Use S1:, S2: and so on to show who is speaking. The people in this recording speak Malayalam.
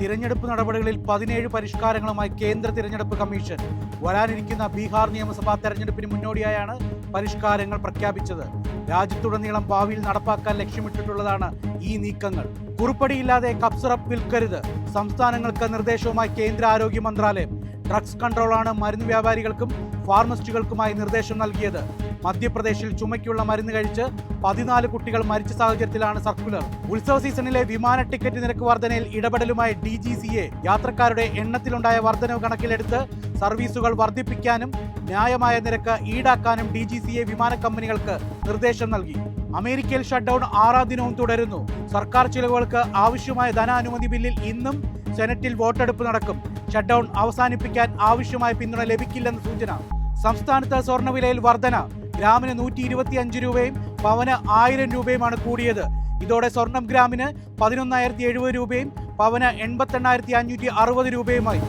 S1: തിരഞ്ഞെടുപ്പ് നടപടികളിൽ പതിനേഴ് പരിഷ്കാരങ്ങളുമായി കേന്ദ്ര തിരഞ്ഞെടുപ്പ് കമ്മീഷൻ. വരാനിരിക്കുന്ന ബീഹാർ നിയമസഭാ തെരഞ്ഞെടുപ്പിന് മുന്നോടിയായാണ് പരിഷ്കാരങ്ങൾ പ്രഖ്യാപിച്ചത്. രാജ്യത്തുടനീളം ഭാവിയിൽ നടപ്പാക്കാൻ ലക്ഷ്യമിട്ടിട്ടുള്ളതാണ് ഈ നീക്കങ്ങൾ. കുറുപ്പടിയില്ലാതെ കപ്സിറപ്പ് വിൽക്കരുത്. സംസ്ഥാനങ്ങൾക്ക് നിർദ്ദേശവുമായി കേന്ദ്ര ആരോഗ്യ മന്ത്രാലയം ഡ്രഗ്സ് കൺട്രോളാണ് മരുന്ന് വ്യാപാരികൾക്കും ഫാർമസിസ്റ്റുകൾക്കുമായി നിർദ്ദേശം നൽകിയത്. മധ്യപ്രദേശിൽ ചുമയ്ക്കുള്ള മരുന്ന് കഴിച്ച് പതിനാല് കുട്ടികൾ മരിച്ച സാഹചര്യത്തിലാണ് സർക്കുലർ. ഉത്സവ സീസണിലെ വിമാന ടിക്കറ്റ് നിരക്ക് വർധനയിൽ ഇടപെടലുമായി ഡി ജി സി എ യാത്രക്കാരുടെ എണ്ണത്തിലുണ്ടായ വർധനവ് കണക്കിലെടുത്ത് സർവീസുകൾ വർദ്ധിപ്പിക്കാനും ന്യായമായ നിരക്ക് ഈടാക്കാനും ഡി ജി സി എ വിമാന കമ്പനികൾക്ക് നിർദ്ദേശം നൽകി. അമേരിക്കയിൽ ഷട്ട്ഡൌൺ ആറാം ദിനവും തുടരുന്നു. സർക്കാർ ചിലവുകൾക്ക് ആവശ്യമായ ധനാനുമതി ബില്ലിൽ ഇന്നും സെനറ്റിൽ വോട്ടെടുപ്പ് നടക്കും. ഷട്ട്ഡൌൺ അവസാനിപ്പിക്കാൻ ആവശ്യമായ പിന്തുണ ലഭിക്കില്ലെന്ന സൂചന. സംസ്ഥാനത്ത് സ്വർണവിലയിൽ വർധന. ഗ്രാമിന് നൂറ്റി ഇരുപത്തി അഞ്ച് രൂപയും പവന് ആയിരം രൂപയുമാണ് കൂടിയത്. ഇതോടെ സ്വർണം ഗ്രാമിന് പതിനൊന്നായിരത്തി എഴുപത് രൂപയും പവന് എൺപത്തെണ്ണായിരത്തി അഞ്ഞൂറ്റി അറുപത് രൂപയുമായി.